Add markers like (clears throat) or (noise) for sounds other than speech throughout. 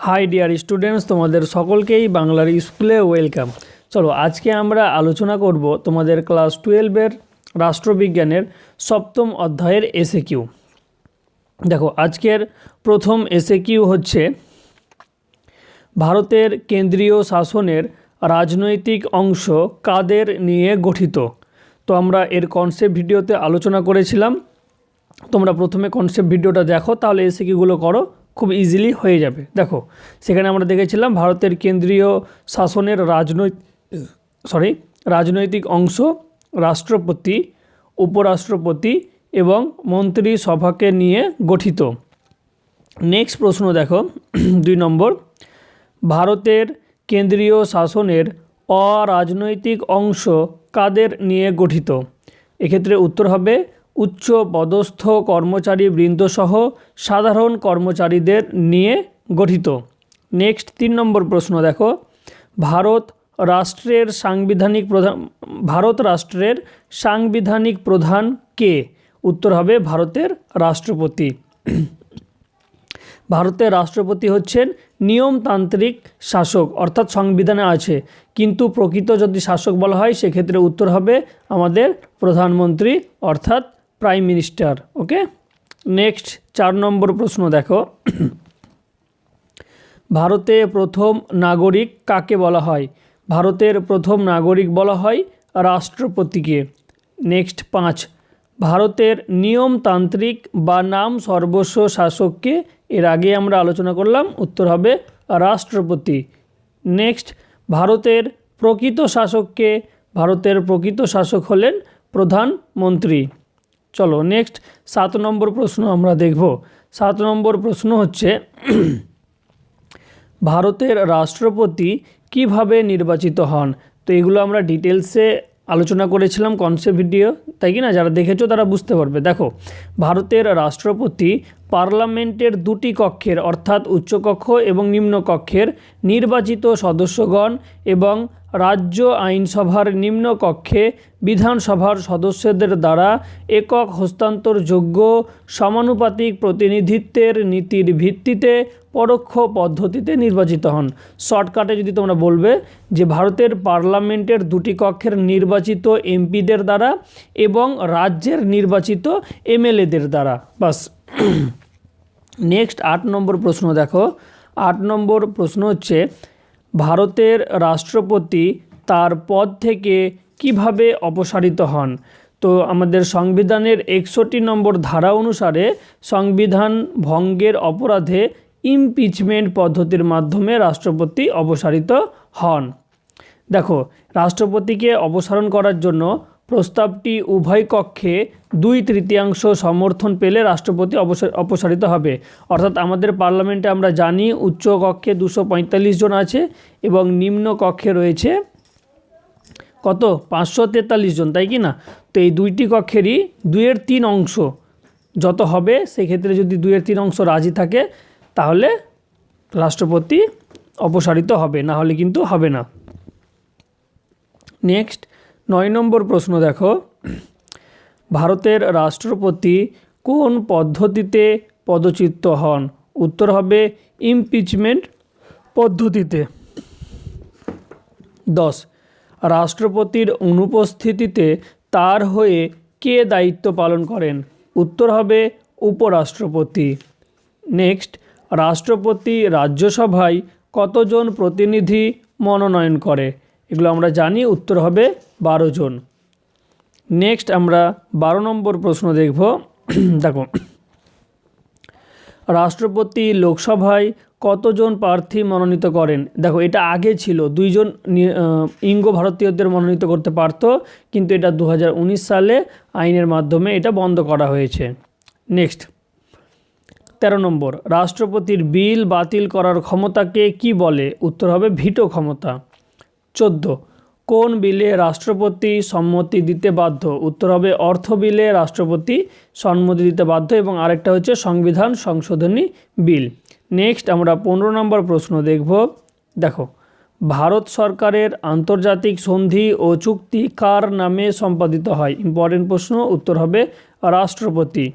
High dear students তোমাদের সকলকেই বাংলার স্কুলে ওয়েলকাম চলো, আজকে আমরা আলোচনা করব তোমাদের ক্লাস টুয়েলভের রাষ্ট্রবিজ্ঞানের সপ্তম অধ্যায়ের এসে কিউ দেখো, আজকের প্রথম এসে কিউ হচ্ছে ভারতের কেন্দ্রীয় শাসনের রাজনৈতিক অংশ কাদের নিয়ে গঠিত। তো আমরা এর কনসেপ্ট ভিডিওতে আলোচনা করেছিলাম। তোমরা প্রথমে কনসেপ্ট ভিডিওটা দেখো, তাহলে এসে কিগুলো করো। খুব ইজিলি হয়ে যাবে। দেখো, সেখানে আমরা দেখেছিলাম ভারতের কেন্দ্রীয় শাসনের রাজনৈতিক সরি রাজনৈতিক অংশ, রাষ্ট্রপতি, উপরাষ্ট্রপতি এবং মন্ত্রিসভাকে নিয়ে গঠিত। নেক্সট প্রশ্ন দেখো, (clears throat) দুই নম্বর, ভারতের কেন্দ্রীয় শাসনের অরাজনৈতিক অংশ কাদের নিয়ে গঠিত? এক্ষেত্রে উত্তর হবে উচ্চ পদস্থ কর্মচারী বৃন্দসহ সাধারণ কর্মচারীদের নিয়ে গঠিত। নেক্সট তিন নম্বর প্রশ্ন দেখো। ভারত রাষ্ট্রের সাংবিধানিক প্রধান, ভারত রাষ্ট্রের সাংবিধানিক প্রধান কে? উত্তর হবে ভারতের রাষ্ট্রপতি। ভারতের রাষ্ট্রপতি হচ্ছেন নিয়মতান্ত্রিক শাসক, অর্থাৎ সংবিধানে আছে। কিন্তু প্রকৃত যদি শাসক বলা হয়, সেক্ষেত্রে উত্তর হবে আমাদের প্রধানমন্ত্রী, অর্থাৎ প্রাইম মিনিস্টার ওকে নেক্সট চার নম্বর প্রশ্ন দেখো। ভারতে প্রথম নাগরিক কাকে বলা হয়? ভারতের প্রথম নাগরিক বলা হয় রাষ্ট্রপতিকে। নেক্সট পাঁচ। ভারতের নিয়মতান্ত্রিক বা নাম সর্বস্ব শাসককে এর আগে আমরা আলোচনা করলাম, উত্তর হবে রাষ্ট্রপতি। নেক্সট ভারতের প্রকৃত শাসককে, ভারতের প্রকৃত শাসক হলেন প্রধানমন্ত্রী। চলো নেক্সট সাত নম্বর প্রশ্ন আমরা দেখব। সাত নম্বর প্রশ্ন হচ্ছে, ভারতের রাষ্ট্রপতি কীভাবে নির্বাচিত হন? তো এগুলো আমরা ডিটেলসে আলোচনা করেছিলাম কনসেপ্ট ভিডিও তাই কি না যারা দেখেছ তারা বুঝতে পারবে। দেখো, ভারতের রাষ্ট্রপতি পার্লামেন্টের দুটি কক্ষের, অর্থাৎ উচ্চকক্ষ এবং নিম্নকক্ষের নির্বাচিত সদস্যগণ এবং রাজ্য আইনসভার নিম্নকক্ষে বিধানসভার সদস্যদের দ্বারা একক হস্তান্তরযোগ্য সমানুপাতিক প্রতিনিধিত্বের নীতির ভিত্তিতে পরোক্ষ পদ্ধতিতে নির্বাচিত হন। শর্টকাটে যদি তোমরা বলবে যে ভারতের পার্লামেন্টের দুটি কক্ষের নির্বাচিত এমপিদের দ্বারা এবং রাজ্যের নির্বাচিত এমএলএদের দ্বারা। বাস। (clears throat) নেক্সট আট নম্বর প্রশ্ন দেখো। আট নম্বর প্রশ্ন হচ্ছে ভারতের রাষ্ট্রপতি তার পদ থেকে কীভাবে অপসারিত হন? তো আমাদের সংবিধানের একষট্টি নম্বর ধারা অনুসারে সংবিধান ভঙ্গের অপরাধে ইমপিচমেন্ট পদ্ধতির মাধ্যমে রাষ্ট্রপতি অপসারিত হন। দেখো, রাষ্ট্রপতিকে অপসারণ করার জন্য প্রস্তাবটি উভয় কক্ষে দুই তৃতীয়াংশ সমর্থন পেলে রাষ্ট্রপতি অপসারিত হবে। অর্থাৎ আমাদের পার্লামেন্টে আমরা জানি উচ্চ কক্ষে দুশো জন আছে এবং নিম্ন কক্ষে রয়েছে কত? পাঁচশো তেতাল্লিশ জন, তাই কি না? তো এই দুইটি কক্ষেরই দুইয়ের তিন অংশ যত হবে, সেক্ষেত্রে যদি দুইয়ের তিন অংশ রাজি থাকে, তাহলে রাষ্ট্রপতি অপসারিত হবে, না হলে কিন্তু হবে না। নেক্সট। নয় নম্বর প্রশ্ন দেখো। ভারতের রাষ্ট্রপতি কোন পদ্ধতিতে পদচ্যুত হন? উত্তর হবে ইমপিচমেন্ট পদ্ধতিতে। দশ। রাষ্ট্রপতির অনুপস্থিতিতে তার হয়ে কে দায়িত্ব পালন করেন? উত্তর হবে উপরাষ্ট্রপতি। নেক্সট। রাষ্ট্রপতি রাজ্যসভায় কতজন প্রতিনিধি মনোনয়ন করে? এগুলো আমরা জানি, উত্তর হবে বারো জন। নেক্সট আমরা বারো নম্বর প্রশ্ন দেখব। (clears throat) দেখো। রাষ্ট্রপতি লোকসভায় কতজন প্রার্থী মনোনীত করেন? দেখো, এটা আগে ছিল। দুইজন ইঙ্গ ভারতীয়দের মনোনীত করতে পারতো, কিন্তু এটা দু হাজার উনিশ সালে আইনের মাধ্যমে এটা বন্ধ করা হয়েছে। নেক্সট তেরো নম্বর। রাষ্ট্রপতির বিল বাতিল করার ক্ষমতাকে কি বলে? উত্তর হবে ভিটো ক্ষমতা। চোদ্দ। কোন বিলে রাষ্ট্রপতি সম্মতি দিতে বাধ্য? উত্তর হবে অর্থ বিলে রাষ্ট্রপতি সম্মতি দিতে বাধ্য এবং আরেকটা হচ্ছে সংবিধান সংশোধনী বিল। নেক্সট আমরা পনেরো নম্বর প্রশ্ন দেখব। দেখো, ভারত সরকারের আন্তর্জাতিক সন্ধি ও চুক্তি কার নামে সম্পাদিত হয়? ইম্পর্টেন্ট প্রশ্ন, উত্তর হবে রাষ্ট্রপতি।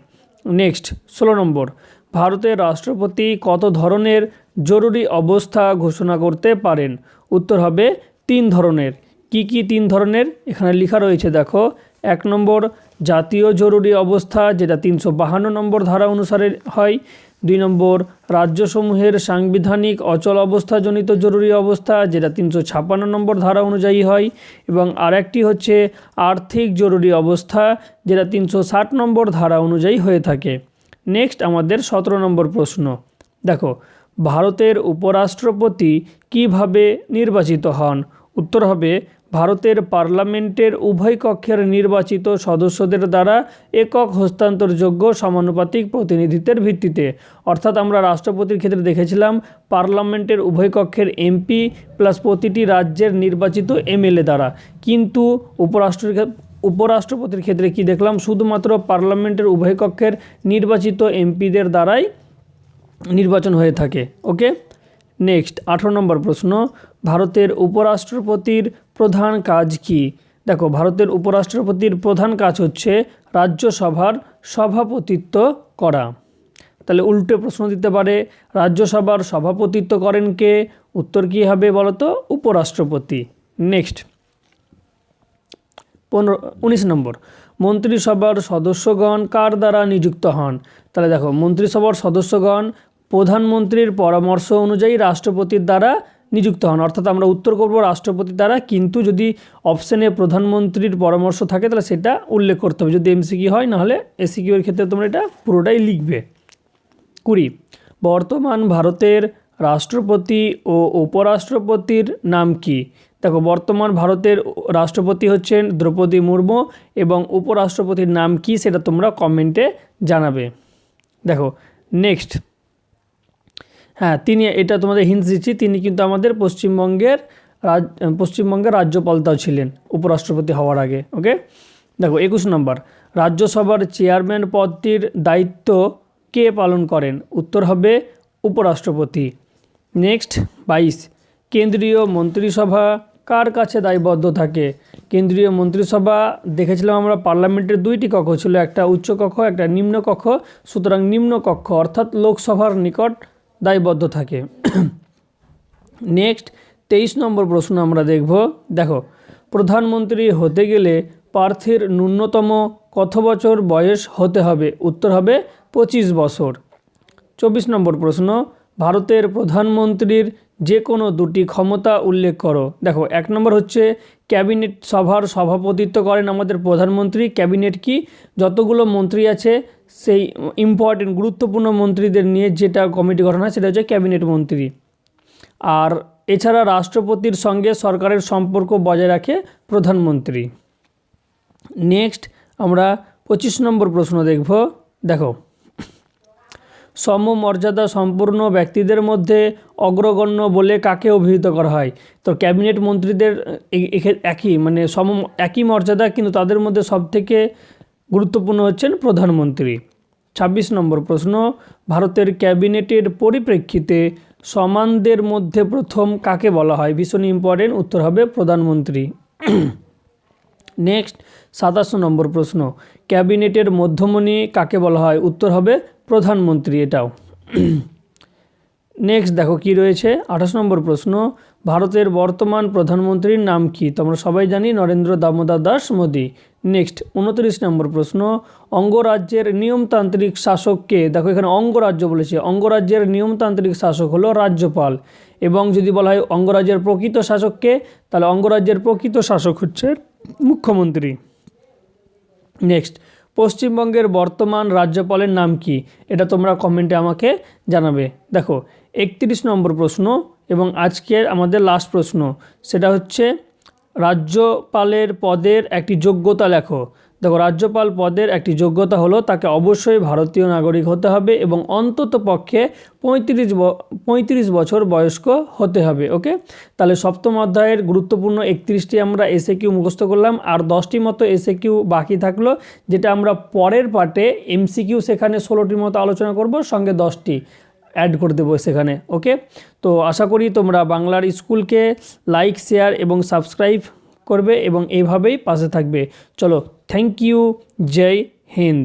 নেক্সট, ষোলো নম্বর, ভারতের রাষ্ট্রপতি কত ধরনের জরুরি অবস্থা ঘোষণা করতে পারেন? উত্তর হবে তিন ধরনের। কি কি তিন ধরনের এখানে লেখা রয়েছে? দেখো, এক নম্বর, জাতীয় জরুরি অবস্থা, যেটা তিনশো বাহান্ন নম্বর ধারা অনুসারে হয়। দুই নম্বর, রাজ্যসমূহের সাংবিধানিক অচল অবস্থাজনিত জরুরি অবস্থা, যেটা তিনশো ছাপ্পান্ন নম্বর ধারা অনুযায়ী হয়। এবং আরেকটি হচ্ছে আর্থিক জরুরি অবস্থা, যেটা তিনশো ষাট নম্বর ধারা অনুযায়ী হয়ে থাকে। নেক্সট, আমাদের সতেরো নম্বর প্রশ্ন। দেখো, ভারতের উপরাষ্ট্রপতি কীভাবে নির্বাচিত হন? উত্তর হবে, ভারতের পার্লামেন্টের উভয় কক্ষের নির্বাচিত সদস্যদের দ্বারা একক হস্তান্তরযোগ্য সমানুপাতিক প্রতিনিধিত্বের ভিত্তিতে। অর্থাৎ আমরা রাষ্ট্রপতির ক্ষেত্রে দেখেছিলাম, পার্লামেন্টের উভয় কক্ষের এমপি প্লাস প্রতিটি রাজ্যের নির্বাচিত এমএলএ দ্বারা। কিন্তু উপরাষ্ট্র উপরাষ্ট্রপতির ক্ষেত্রে কি দেখলাম? শুধুমাত্র পার্লামেন্টের উভয় কক্ষের নির্বাচিত এমপিদের দ্বারাই নির্বাচন হয়ে থাকে। ওকে? নেক্সট, আঠারো নম্বর প্রশ্ন। ভারতের উপরাষ্ট্রপতির প্রধান কাজ কি? দেখো, ভারতের উপরাষ্ট্রপতির প্রধান কাজ হচ্ছে রাজ্যসভার সভাপতিত্ব করা। তাহলে উল্টে প্রশ্ন দিতে পারে, রাজ্যসভার সভাপতিত্ব করেন কে? উত্তর কী হবে বলো তো উপরাষ্ট্রপতি। নেক্সট। পনেরো, উনিশ নম্বর। মন্ত্রিসভার সদস্যগণ কার দ্বারা নিযুক্ত হন? তাহলে দেখো, মন্ত্রিসভার সদস্যগণ প্রধানমন্ত্রীর পরামর্শ অনুযায়ী রাষ্ট্রপতির দ্বারা নিযুক্ত হন। অর্থাৎ আমরা উত্তর করব রাষ্ট্রপতি দ্বারা, কিন্তু যদি অপশানে প্রধানমন্ত্রীর পরামর্শ থাকে, তাহলে সেটা উল্লেখ করতে হবে। যদি এমসিকিউ হয় নাহলে এসিকিউ এর ক্ষেত্রে তোমরা এটা পুরোটাই লিখবে। কুড়ি, বর্তমান ভারতের রাষ্ট্রপতি ও উপরাষ্ট্রপতির নাম কি? দেখো, বর্তমান ভারতের রাষ্ট্রপতি হচ্ছেন দ্রৌপদী মুর্মু এবং উপরাষ্ট্রপতির নাম কি সেটা তোমরা কমেন্টে জানাবে। দেখো নেক্সট হ্যাঁ তিনি এটা তোমাদের হিন্টস দিচ্ছি। তিনি কিন্তু আমাদের পশ্চিমবঙ্গের রাজ, পশ্চিমবঙ্গের রাজ্যপালতাও ছিলেন উপরাষ্ট্রপতি হওয়ার আগে ওকে দেখো, একুশ নম্বর। রাজ্যসভার চেয়ারম্যান পদটির দায়িত্ব কে পালন করেন? উত্তর হবে উপরাষ্ট্রপতি। নেক্সট বাইশ। কেন্দ্রীয় মন্ত্রিসভা কার কাছে দায়বদ্ধ থাকে? কেন্দ্রীয় মন্ত্রিসভা, দেখেছিলাম আমরা, পার্লামেন্টের দুইটি কক্ষ ছিল, একটা উচ্চ কক্ষ, একটা নিম্ন কক্ষ। সুতরাং নিম্ন কক্ষ, অর্থাৎ লোকসভার নিকট দায়বদ্ধ থাকে। নেক্সট তেইশ নম্বর প্রশ্ন আমরা দেখব। দেখো, প্রধানমন্ত্রী হতে গেলে প্রার্থীর ন্যূনতম কত বছর বয়স হতে হবে? উত্তর হবে পঁচিশ বছর। চব্বিশ নম্বর প্রশ্ন, ভারতের প্রধানমন্ত্রীর যে কোনো দুটি ক্ষমতা উল্লেখ করো। দেখো, এক নম্বর হচ্ছে ক্যাবিনেট সভার সভাপতিত্ব করেন আমাদের প্রধানমন্ত্রী। ক্যাবিনেট কি? যতগুলো মন্ত্রী আছে সেই ইম্পর্টেন্ট গুরুত্বপূর্ণ মন্ত্রীদের নিয়ে যেটা কমিটি গঠন হয়, সেটা হচ্ছে ক্যাবিনেট মন্ত্রী। আর এছাড়া রাষ্ট্রপতির সঙ্গে সরকারের সম্পর্ক বজায় রাখে প্রধানমন্ত্রী। নেক্সট আমরা পঁচিশ নম্বর প্রশ্ন দেখব। দেখো, সমমর্যাদা সম্পূর্ণ ব্যক্তিদের মধ্যে অগ্রগণ্য বলে কাকে অভিহিত করা হয়? তো ক্যাবিনেট মন্ত্রীদের একই মানে সম একই মর্যাদা, কিন্তু তাদের মধ্যে সবথেকে গুরুত্বপূর্ণ হচ্ছেন প্রধানমন্ত্রী। ছাব্বিশ নম্বর প্রশ্ন, ভারতের ক্যাবিনেটের পরিপ্রেক্ষিতে সমানদের মধ্যে প্রথম কাকে বলা হয়? ভীষণ ইম্পর্টেন্ট উত্তর হবে প্রধানমন্ত্রী। নেক্সট, সাতাশ নম্বর প্রশ্ন, ক্যাবিনেটের মধ্যমণি কাকে বলা হয়? উত্তর হবে প্রধানমন্ত্রী এটাও। নেক্সট দেখো কি রয়েছে। আঠাশ নম্বর প্রশ্ন, ভারতের বর্তমান প্রধানমন্ত্রীর নাম কি? তোমরা সবাই জানি নরেন্দ্র দামোদর দাস মোদী। নেক্সট, উনত্রিশ নম্বর প্রশ্ন, অঙ্গরাজ্যের নিয়মতান্ত্রিক শাসককে দেখো এখানে অঙ্গরাজ্য বলেছে। অঙ্গরাজ্যের নিয়মতান্ত্রিক শাসক হলো রাজ্যপাল এবং যদি বলা হয় অঙ্গরাজ্যের প্রকৃত শাসককে তাহলে অঙ্গরাজ্যের প্রকৃত শাসক হচ্ছে মুখ্যমন্ত্রী। নেক্সট, পশ্চিমবঙ্গের বর্তমান রাজ্যপালের নাম কি? এটা তোমরা কমেন্টে আমাকে জানাবে। দেখো, একত্রিশ নম্বর প্রশ্ন এবং আজকের আমাদের লাস্ট প্রশ্ন, সেটা হচ্ছে রাজ্যপালের পদের একটি যোগ্যতা লেখো। দেখো, রাজ্যপাল পদের একটি যোগ্যতা হলো তাকে অবশ্যই ভারতীয় নাগরিক হতে হবে এবং অন্তত পক্ষে পঁয়ত্রিশ পঁয়ত্রিশ বছর বয়স্ক হতে হবে, ওকে? তাহলে সপ্তম অধ্যায়ের গুরুত্বপূর্ণ একত্রিশটি আমরা এসে কিউ মুখস্থ করলাম, আর দশটি মতো এসে কিউ বাকি থাকল, যেটা আমরা পরের পার্টে এমসিকিউ সেখানে ষোলোটির মতো আলোচনা করব, সঙ্গে দশটি। অ্যাড করে দেবো সেখানে ওকে তো আশা করি তোমরা বাংলার স্কুলকে লাইক শেয়ার এবং সাবস্ক্রাইব করবে এবং এইভাবেই পাশে থাকবে। চলো থ্যাংক ইউ জয় হিন্দ।